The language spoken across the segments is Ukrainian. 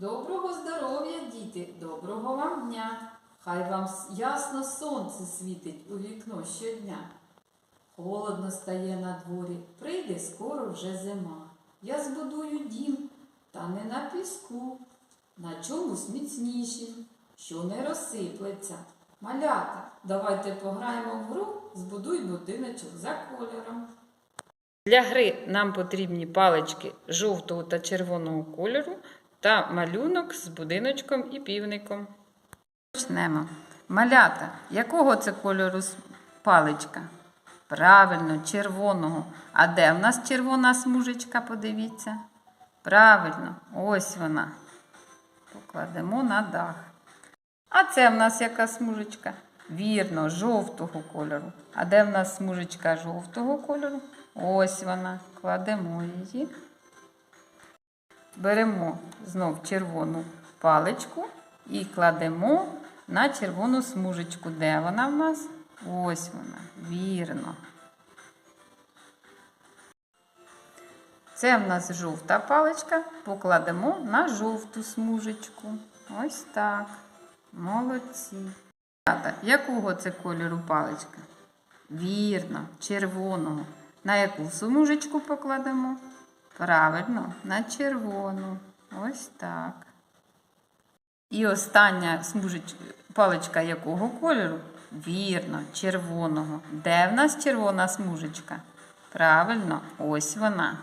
Доброго здоров'я, діти, доброго вам дня. Хай вам ясно сонце світить у вікно щодня. Холодно стає на дворі, прийде скоро вже зима. Я збудую дім, та не на піску, на чомусь міцнішім, що не розсиплеться. Малята, давайте пограємо в гру, збудуй будиночок за кольором. Для гри нам потрібні палички жовтого та червоного кольору та малюнок з будиночком і півником. Почнемо. Малята, якого це кольору паличка? Правильно, червоного. А де в нас червона смужечка, подивіться? Правильно, ось вона. Покладемо на дах. А це в нас яка смужечка? Вірно, жовтого кольору. А де в нас смужечка жовтого кольору? Ось вона. Кладемо її. Беремо знов червону паличку і кладемо на червону смужечку. Де вона в нас? Ось вона. Вірно. Це в нас жовта паличка. Покладемо на жовту смужечку. Ось так. Молодці. Якого це кольору паличка? Вірно, червоного. На яку смужечку покладемо? Правильно, на червону. Ось так. І остання паличка якого кольору? Вірно, червоного. Де в нас червона смужечка? Правильно, ось вона.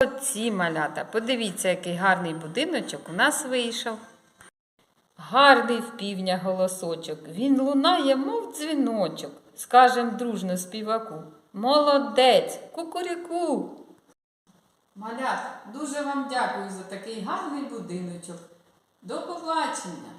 Оці малята. Подивіться, який гарний будиночок у нас вийшов. Гарний в півня голосочок, він лунає, мов дзвіночок. Скажем дружно співаку. Молодець, кукуріку. Малят, дуже вам дякую за такий гарний будиночок. До побачення!